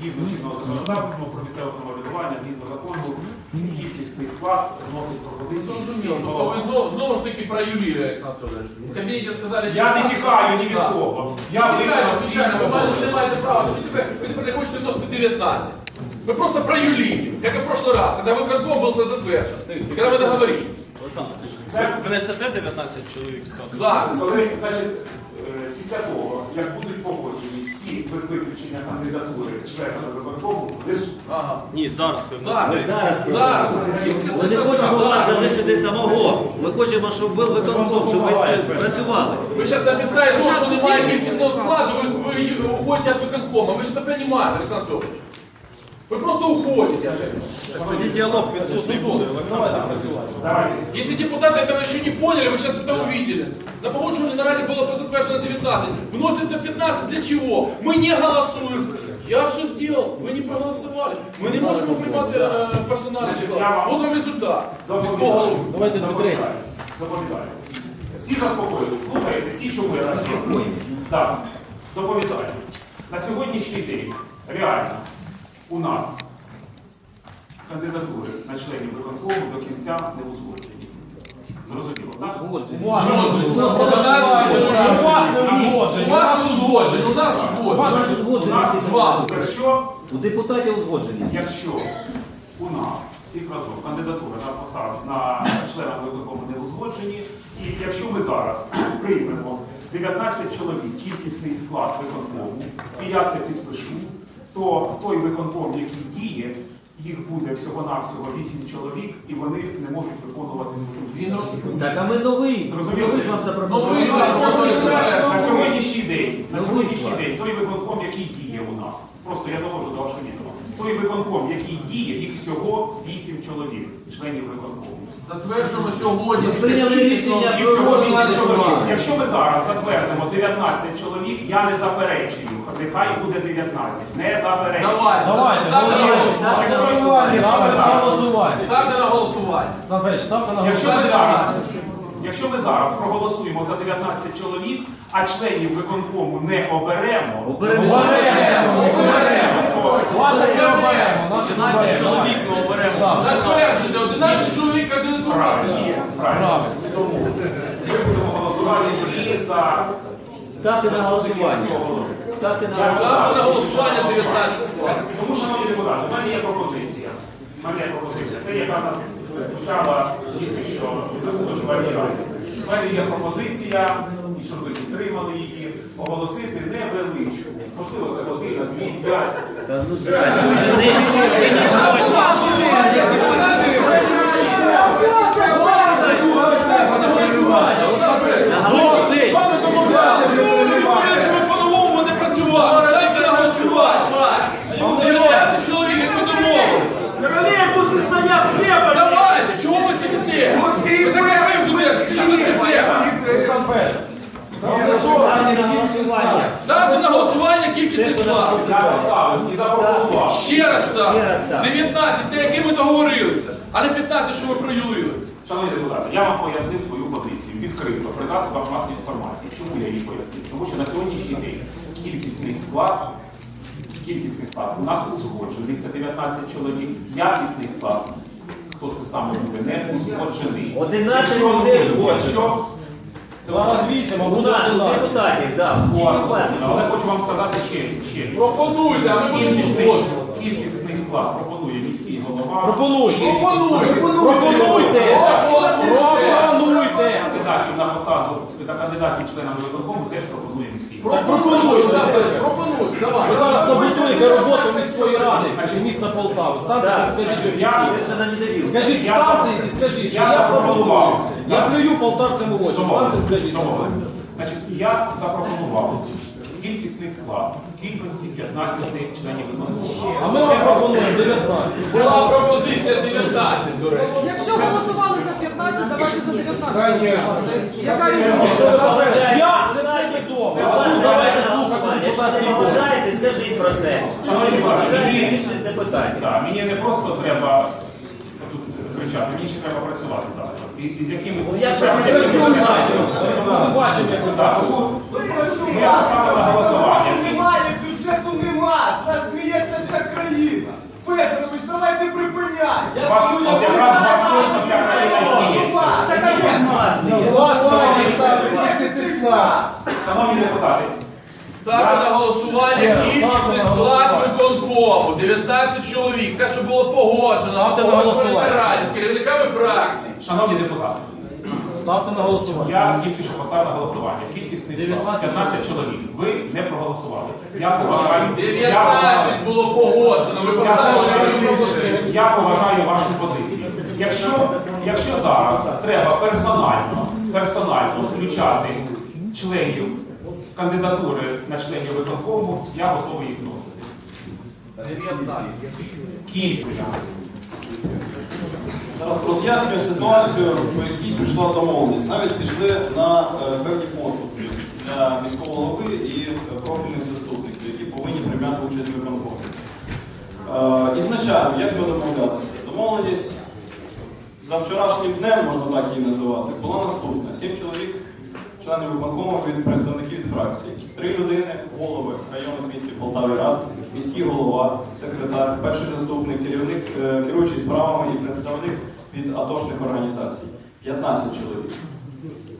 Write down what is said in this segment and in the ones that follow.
згідно чинного законодавства про місцеве самоврядування, згідно закону, кількісний склад вносить пропозиції. Зрозуміло. Тобто ви знову, знову ж таки про Юлію, Олександр Федорович. В кабінеті сказали... Я не тікаю ні від Так. кого. Я Ви тікаєте, виконав свій звичайно, ви маєте- ви не обов'язок. маєте права. Ви тепер, ви тепер не хочете вносити 19. Вы просто про Юлию, как и в прошлый раз, когда выконком был затверджен, и когда мы договорились. Олександр, Це ви несете 19 чоловік сказали? Зараз. Коли, значить, е, після того, як будуть погоджені всі без виключення кандидатури члена виконкому, несуть. Ага. Ні, зараз ви Зараз. Зараз. Зараз. Ми не хочемо вас залишити самого. Ми хочемо, щоб був виконком, щоб ви працювали. Ви ще на підставі того, що немає кількісного складу, ви, ви уходите від виконкома. Ми ж це розуміємо, Олександр Федорович. Ви просто уходите. Тоді діалог відсутний буде. Давайте працювати. Давайте. Если депутаты этого еще не поняли, вы сейчас это увидели. На погодженной нараде было затвержено 19. Вносится 15. Для чего? Мы не голосуем. Я все сделал. Вы не проголосовали. Мы не можем принимать э, персональный склад. Вот вам результат. Доповідаю. Давайте Доповідаю. Доповідаю. Всі заспокоїли, слухаєте, всі чули я так зроблю. Так, доповідаю. На сьогоднішній день реально у нас кандидатури на членів виконкому до кінця не узгоджені. Зрозуміло, так? У вас узгоджено, у нас узгоджено. У нас, якщо У депутатів узгодженість. Якщо у нас всіх разом кандидатури на посаду на члена виконкому не узгоджені, і якщо ми зараз приймемо 19 чоловік, кількісний склад виконкому, і я це підпишу, то той виконком, який діє, їх буде всього-навсього 8 чоловік, і вони не можуть виконувати свою. Так, а ми новий. Зрозуміло. Новий вам Новий запропонували. На сьогоднішній день, на сьогоднішній день той виконком, який діє у нас, просто я довожу до Ашанінова, той виконком, який діє, їх всього 8 чоловік, членів виконкому. Затверджуємо сьогодні. Ми прийняли рішення Їх всього 8 чоловік. Якщо ми зараз затвердимо 19 чоловік, я не заперечую, нехай буде 19. Не заперечую. Давайте. Давайте, Ставте на давайте. голосування. Ми ставте на голосування. Ставте на голосування. Санфеч, ставте на Якщо ми зараз, якщо ми зараз проголосуємо за 19 чоловік, а членів виконкому не оберемо, Оберемо. Ваше не оберемо, наше не 19 оберемо. чоловік ми оберемо. Затверджуйте. 11 чоловік кандидатур у вас правильно, є. правильно. Тому ми будемо голосувати і за Ставте на голосування. Ставте на голосування. Ставте на голосування 19 складів. Тому, шановні депутати, у мене є пропозиція. У мене є пропозиція. Те, яка в нас звучала тільки що в варіанті. У мене є пропозиція, і щоб ви підтримали її, оголосити невеличку. Можливо, це година, дві, п'ять. Та ну здрасте, вже не Наголосить. З вами домовлялися. Ви говорили, що ви по-новому будете працювати. Ставте на голосування. 19 чоловік, як ви домовились. Давайте, чого ви сидите? Ви закриваємо туди, що ви сидите? Санфеч. Голосування, голосування. Ставте на голосування кількісний склад. Я поставив і запропонував. Ще раз Ще ставте. раз ставте. 19, те, які ми договорилися, а не 15, що ви проюлили. Шановні депутати, я вам пояснив свою позицію відкрито при засобах масової інформації. Чому я її пояснив? Тому що на сьогоднішній день кількісний склад, кількісний склад у нас узгоджений, це 19 чоловік, якісний склад, хто це саме буде, не узгоджений. 11 Якщо- людей узгоджено. якщо- це Зараз 8, а У буде нас, у 11. депутатів, так. у вас узгоджено, але хочу вам сказати ще, ще. Пропонуйте, а ми будемо Кількісний, узгоджувати. кількісний склад голова. Пропонуйте. Пропонуйте. Пропонуйте. Пропонуйте. Кандидатів на посаду та кандидатів членами виконкому теж пропонує міський. Пропонуйте. Пропонуйте, Ви зараз саботуєте роботу міської ради міста Полтави. Станьте Так. і скажіть. Скажіть, встаньте і скажіть, що я саботую. Я плюю полтавцям у очі. Встаньте, скажіть. Значить, я запропонував кількісний склад, кількості 15 членів виконкому. А ми вам пропонуємо 19. Була пропозиція 19, до речі. Якщо голосували за 15, давайте за 19. Яка різниця? Я це все відомо. А тут давайте слухати Якщо депутатський не голос. бажаєте, скажіть про це. Що ви не бажаєте більшість депутатів. Так, мені не просто треба тут кричати, мені ще треба працювати завтра. І, і з якимись... Ну, як Ми бачимо, як ви Так, тому ми поставили на голосування. Немає, бюджету нема, з нас сміється вся давайте припиняти. Вас, от якраз вас точно ця країна сміється. Депутати, Ставлю на голосування кількісний склад виконкому. 19 чоловік. Те, що було погоджено, Ставте на голосування. раді з керівниками фракцій. шановні депутати, Ставте на голосування. я тільки що поставив на голосування. Кількісний склад 15 чоловік. Ви не проголосували. Я поважаю. я поважаю- 19 було погоджено. Ви Я поставили свою поважаю- Я поважаю вашу позицію. Якщо, якщо зараз треба персонально, персонально включати членів кандидатури на членів виконкому, я готовий їх вносити. 19. Кількість. Зараз роз'яснюю ситуацію, по якій прийшла домовленість. Навіть пішли на е, певні поступки для міського голови і профільних заступників, які повинні прийняти участь в виконкомі. Е, Ізначально, як ми домовлятися? Домовленість за вчорашнім днем, можна так її називати, була наступна. Сім чоловік, членів виконкому від представників фракцій. Три людини, голови районних місті Полтави Рад, міський голова, секретар, перший заступник, керівник, е, керуючий справами і представник від атошних організацій. 15 чоловік.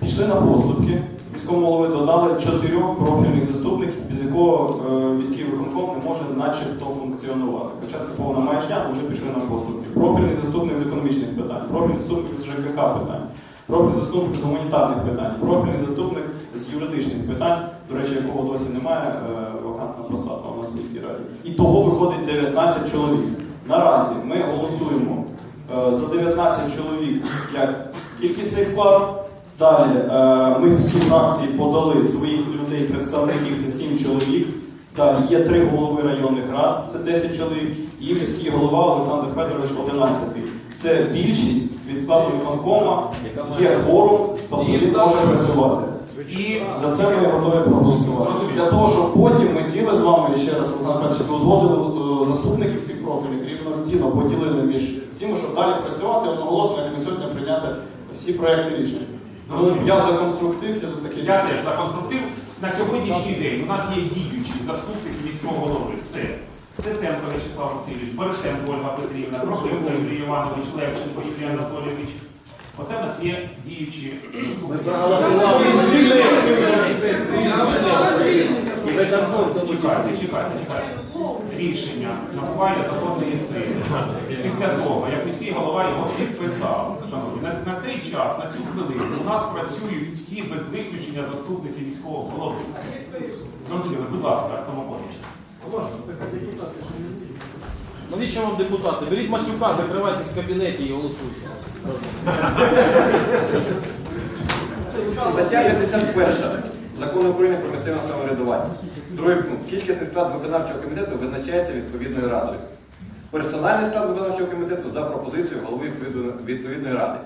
Пішли на поступки. Міському голови додали чотирьох профільних заступників, без якого е, міський виконком не може начебто функціонувати. Хоча це повна маячня, вже пішли на поступки. Профільний заступник з економічних питань, профільний заступник з ЖКХ питань, профільний заступник з гуманітарних питань, профільний заступник з юридичних питань, до речі, якого досі немає, е, вакантна посада у нас в міській раді. І того виходить 19 чоловік. Наразі ми голосуємо е, за 19 чоловік як кількісний склад. Далі е, ми всі фракції подали своїх людей, представників, це 7 чоловік. Далі є три голови районних рад, це 10 чоловік, і міський голова Олександр Федорович 11. Це більшість від складу виконкома, є форум, тобто він може працювати. І За це ми готові проголосувати. Для того, щоб потім ми сіли з вами ще раз Олександр узгодили е, заступників всіх профільних рівноцінно поділили між всіма, щоб далі працювати одноголосно, як ми сьогодні прийняти всі проекти рішень. Я за конструктив, я за таке я теж за конструктив. На сьогоднішній день у нас є діючі заступники міського голови. Це Стеценко Вячеслав Васильович, Борисенко Ольга Петрівна, Прохливка Юрій Іванович, Левченко Юрій Анатолійович. Оце в нас є діючі заступники. Чекайте, чекайте, чекайте. Рішення набуває законної сили. Після того, як міський голова його підписав, на, на цей час, на цю хвилину, у нас працюють всі без виключення заступники міського голови. Зрозуміли, будь ласка, самопоміч. Навіщо вам депутати? Беріть Масюка, закривайте в кабінеті і голосуйте. Стаття 51 Закону України про місцеве самоврядування. Другий пункт. Кількісний склад виконавчого комітету визначається відповідною радою. Персональний склад виконавчого комітету за пропозицією голови відповідної- відповідної ради.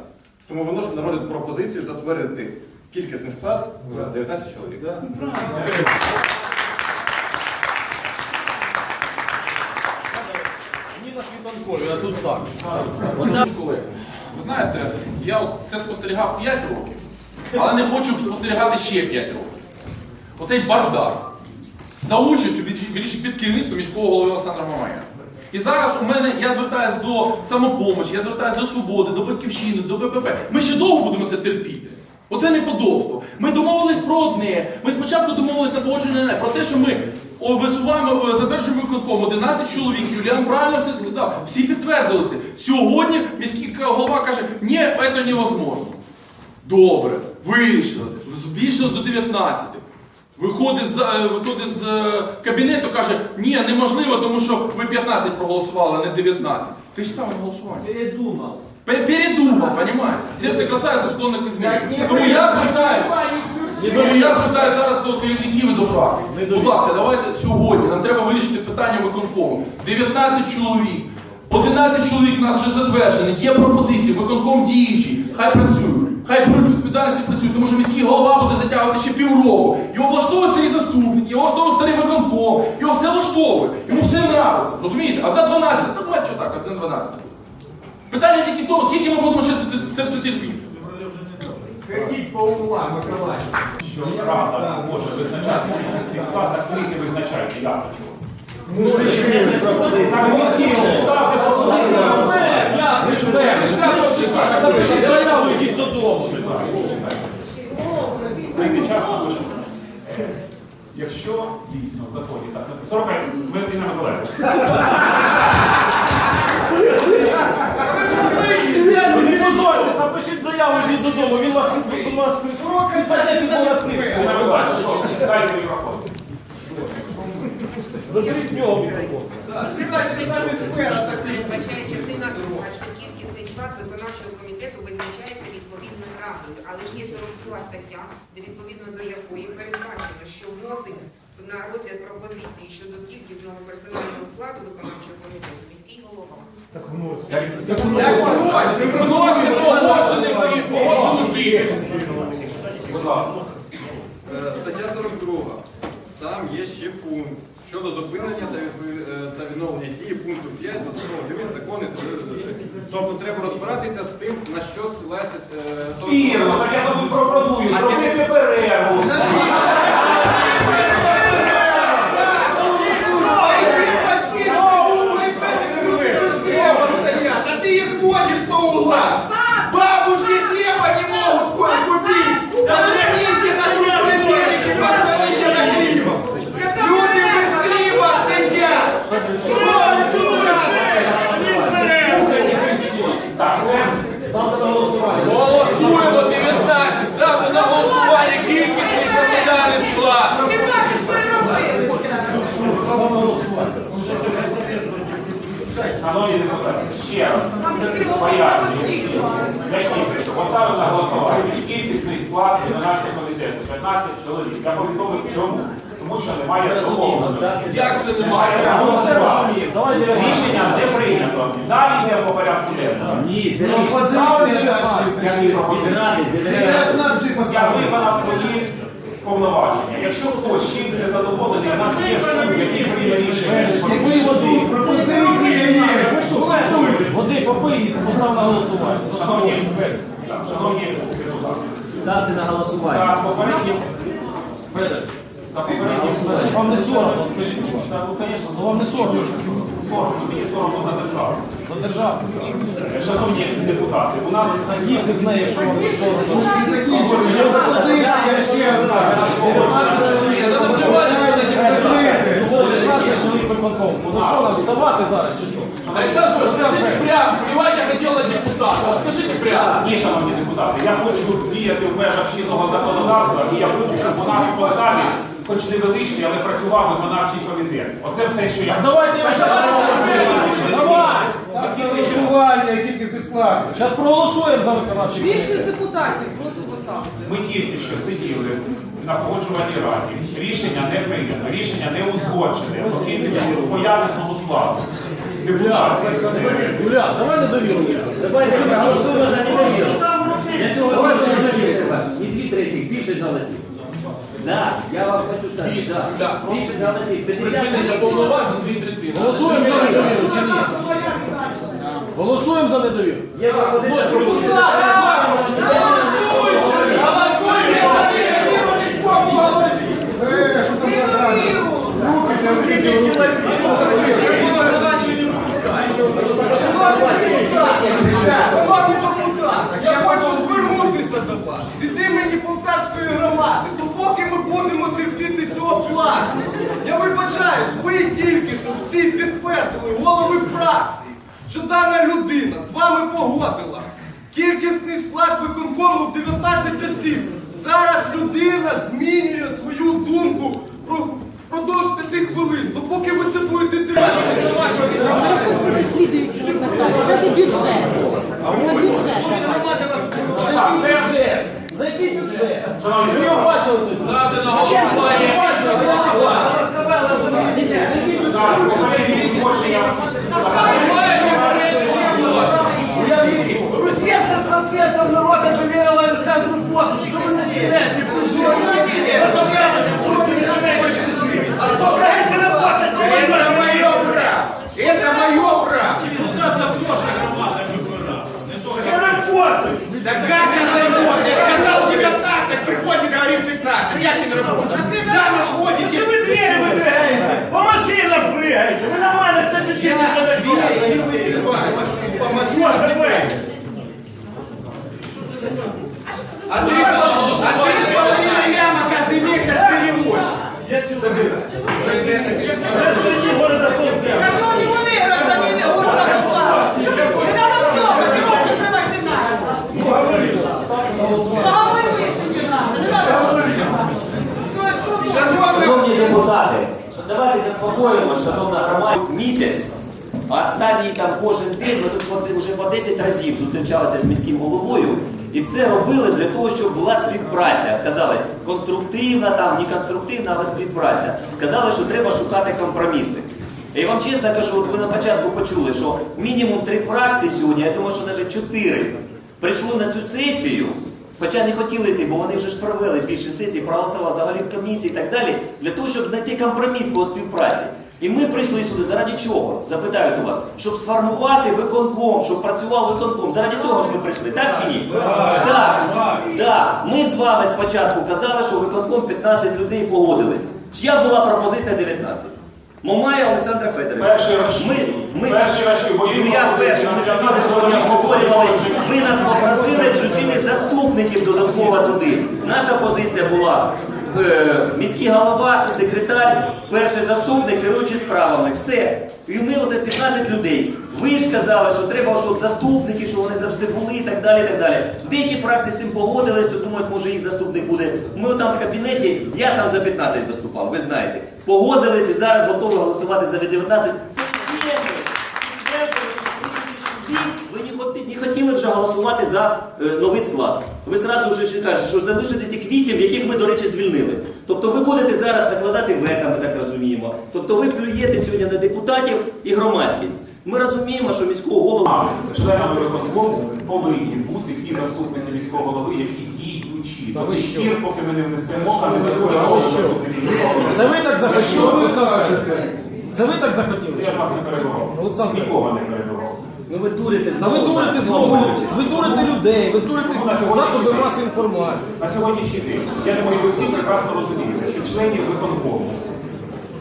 Тому виношу на розгляд пропозицію затвердити кількісний склад 19 чоловік. Ні а тут так. Ви знаєте, я це спостерігав 5 років, але не хочу спостерігати ще 5 років. Оцей бардак за участю під керівництвом міського голови Олександра Мамая. І зараз у мене я звертаюся до самопомочі, я звертаюся до свободи, до батьківщини, до БПП. Ми ще довго будемо це терпіти. Оце неподобство. Ми домовились про одне. Ми спочатку домовились на погодження про те, що ми о, висуваємо, затверджуємо виконком 11 чоловік. Юліан правильно все сказав. Всі підтвердили це. Сьогодні міський голова каже, ні, це невозможно. Добре, вирішили, збільшили до 19. Виходить з, е, виходить з е, кабінету, каже, ні, неможливо, тому що ви 15 проголосували, а не 19. Ти ж на голосування. Передумав. Пе- Передумав, понимаете? Серце красавица склонне к измене. Тому я звертаюся. Я звертаюся зараз до керівників і до фракцій. Будь ласка, давайте сьогодні. Нам треба вирішити питання виконкому. 19 чоловік. 11 чоловік у нас вже затверджені. Є пропозиції, виконком діючий. Хай працюють. Хай беруть відповідальність і працюють, тому що міський голова буде затягувати ще півроку. Його влаштовує старий заступник, його влаштовує старий виконком, його все влаштовує. Йому все нравиться. Розумієте? А до 12, то давайте отак, один 12. Питання тільки в тому, скільки ми будемо ще це все терпіти. Ходіть по углам, Миколаїв. Рада може визначати склад, так скільки визначаєте, я хочу. Може, ще не пропозиція. Так, міський голова, ставте пропозицію. Так Напишіть заяву, йдіть додому. Знаєте, часто пишуть. Якщо дійсно в законі так написано. Сорока, ми Інна Миколаївна. Не позорьтесь, напишіть йдіть додому. Він вас під вас у власництво. Інна Миколаївна, що? Дайте мікрофон. Заберіть в нього мікрофон. Передбачає частина друга, що кількісний склад виконавчого комітету визначається відповідною радою, але ж є 42 стаття, де відповідно до якої передбачено, що вносить на розгляд пропозиції щодо кількісного персонального складу виконавчого комітету міський голова. Вносимо погоджений погоджену кількість. Будь ласка. Е, Стаття 42. Там є ще пункт щодо зупинення та, е, та відновлення дії пункту 5 до дивись закони. Тобто треба розбиратися з тим, на що ссилається е, 42. Вірно, так я тобі пропоную зробити перерву. А ты их ходишь по углам! Бабушки хлеба не могут ко- купить! Позвоните на крупной Америке, позвоните на Климов! Люди без Климова сидят! Кроме суда! Так, все. Ставте на голосування. Голосуємо 19. Ставте на голосування кількісний персональний склад. Шановні депутати, ще раз пояснюю всім, які що поставив на голосування кількісний склад виконавчого комітету 15 чоловік. Я повідомив чому. Тому що немає домовленості. Як це Немає. Рішення не прийнято. Далі йде по порядку денному. Ні, Я виконав свої повноваження. Якщо хтось чимось не задоволений, у нас є суд, Постав на голосування. Шановні, шановні депутати, ставте на голосування. за попереднім Федор, вам не соромно, скажіть, будь ласка. Ну, звісно, Ну, вам не соромно. соромно, мені соромно за державу. За державу. Шановні депутати, у нас Їдьте з нею, якщо вам не соромно. ще одна! 15 чоловік. Ні, треба плювати на Ну, 15 чоловік виконком. Ну що нам, вставати зараз чи що? Александр Ильич, скажите прямо, Вот прямо. Ні, шановні депутати, я хочу діяти в межах чинного законодавства, і я хочу, щоб у нас в Полтаві, хоч невеличкий, але працював виконавчий комітет. Оце все, що я Давайте я Давай! Голосування, кількісний склад! Зараз проголосуємо за виконавчий Більшість комітет. депутатів, прошу поставити. Ми тільки що сиділи на погоджувальній раді. Рішення не прийнято, рішення не узгоджене по по якісному складу. Депутати. Юля, давай не довіру. Давайте проголосуємо за недовіру. Для цього проголосуємо за недовіру. І дві третіх, більшість голосів. Да, я вам хочу сказати, да. Більшість голосів. 50 Припинення повноважень дві третини. Голосуємо за недовіру чи ні? Голосуємо за недовіру. Є пропозиція проголосувати. Голосуйте за недовіру міському голові! Що там за зрада? Руки для скільки чоловік! Шановні депутати, я хочу звернутися до вас від імені Полтавської громади. Допоки ми будемо терпіти цього плану. Я вибачаюсь, ви тільки що всі підтвердили голови фракції, що дана людина з вами погодила кількісний склад виконкому в 19 осіб. Зараз людина змінює свою думку про продовж 5 хвилин. Допоки ви це будете питання. Це бюджет. Це бюджет. За який бюджет? Шановні Ви його бачили це? Ставте на голосування. бачили, за який бюджет? За який довірила Александру Фосу. Что вы начинаете? Это машинам Я... Я... Я... Я... Я зададите. по машинам місяць, а останній там кожен день, ми тут по- вже по 10 разів зустрічалися з міським головою і все робили для того, щоб була співпраця. Казали, конструктивна, там, не конструктивна, але співпраця. Казали, що треба шукати компроміси. Я вам чесно кажу, от ви на початку почули, що мінімум три фракції сьогодні, я думаю, що навіть чотири, прийшли на цю сесію, хоча не хотіли йти, бо вони вже ж провели більше сесій, проголосували за голів комісії і так далі, для того, щоб знайти компроміс по співпраці. І ми прийшли сюди заради чого? Запитають у вас, щоб сформувати виконком, щоб працював виконком. Заради цього ж ми прийшли, так чи ні? Так, так. Ми з вами спочатку казали, що виконком 15 людей погодились. Чия була пропозиція 19? Момає Олександра Федоровича. Перший раз Ми, ми, Перший раз бо є я перший, ми сиділи сьогодні обговорювали. Ви нас попросили включити заступників додатково туди. Наша позиція була міський голова, секретар, перший заступник, керуючий справами. Все. І ми от 15 людей. Ви ж казали, що треба, щоб заступники, що вони завжди були і так далі. і так далі. Деякі фракції з цим погодились, то думають, може їх заступник буде. Ми там в кабінеті, я сам за 15 виступав, ви знаєте. Погодились і зараз готові голосувати за 19. Це. Ви не хотіли вже голосувати за е, новий склад. Ви зразу вже ще кажете, що залишите тих вісім, яких ми, до речі, звільнили. Тобто ви будете зараз накладати вето, ми так розуміємо. Тобто ви плюєте сьогодні на депутатів і громадськість. Ми розуміємо, що міського У голову. членами виконкому повинні бути ті заступники міського голови, які діючі. До тих пір, поки ми не внесемо кандидатуру нового заступника міського голови. Це ви так захотіли? Це ви так захотіли? Я вас не перебував. Нікого не перебував. Ну ви дурите Та ви дурите знову, ви дурите людей, ви дурите засоби масової інформації. На сьогоднішній день, я думаю, ви всі прекрасно розумієте, що членів виконкому,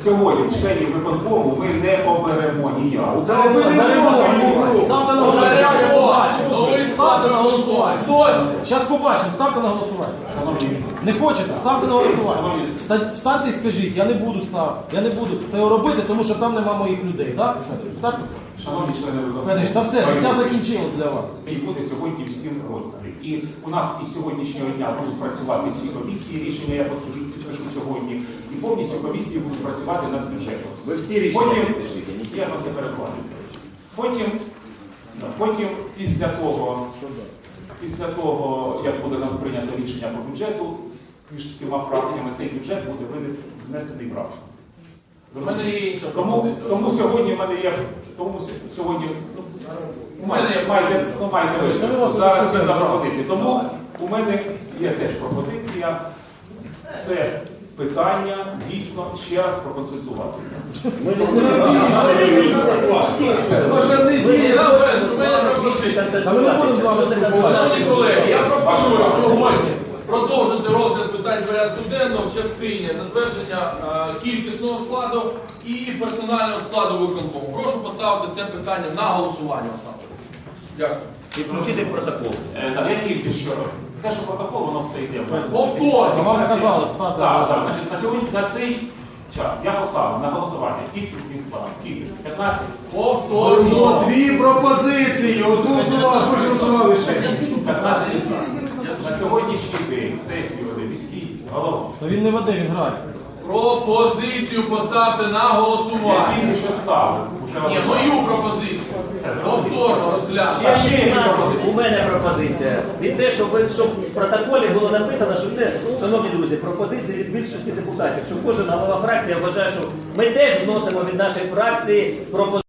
сьогодні членів виконкому ми не оберемо ніяк. Ставте на голосування, я побачив. Ставте на голосування. Зараз побачимо, ставте на голосування. Не хочете, ставте на голосування. Вста- Встаньте і скажіть, я не буду ставити, я не буду це робити, тому що там нема моїх людей. Так? Федорович? Так? шановні члени Федорович, та все, життя закінчилось для вас. І буде сьогодні всім розданий. І у нас із сьогоднішнього дня будуть працювати всі комісії, рішення я підпишу підпишу сьогодні, і повністю комісії будуть працювати над бюджетом. Ви всі рішення Потім, підпишіть. я не- я вас не перекладаю. Потім, потім після того, після того, як буде у нас прийнято рішення по бюджету, між всіма фракціями цей бюджет буде внесений в раду. У мене є інша Тому, тому сьогодні в мене є, тому сьогодні ну, У мене є маєте, пропозиція. ну, маєте. Зараз є на пропозиції. Тому у мене є теж пропозиція. Це питання дійсно ще раз проконсультуватися. Ми не будемо з вами. Шановні колеги, я пропоную сьогодні продовжити розгляд питань порядку денного в частині затвердження е, кількісного складу і персонального складу виконкому. Прошу поставити це питання на голосування, Олександр. Дякую. І включити протокол. Е, Так, я тільки що. Те, що протокол, воно все йде. Повторно. Вам сказали, встати. Так, так, значить, на сьогодні на цей час я поставив на голосування кількісний склад, кількість 15. Повторно. Дві пропозиції, одну сували, ви ж голосували ще. 15 на сьогоднішній день сесію веде міський голова. То він не веде, він грає. Пропозицію поставте на голосування. тільки що ставив. Ні, мою пропозицію. Повторно розглянути. Ще ще у мене пропозиція. Від те, щоб, ви- щоб в протоколі було написано, що це, шановні друзі, пропозиції від більшості депутатів, що кожен голова фракції вважає, що ми теж вносимо від нашої фракції пропозиції.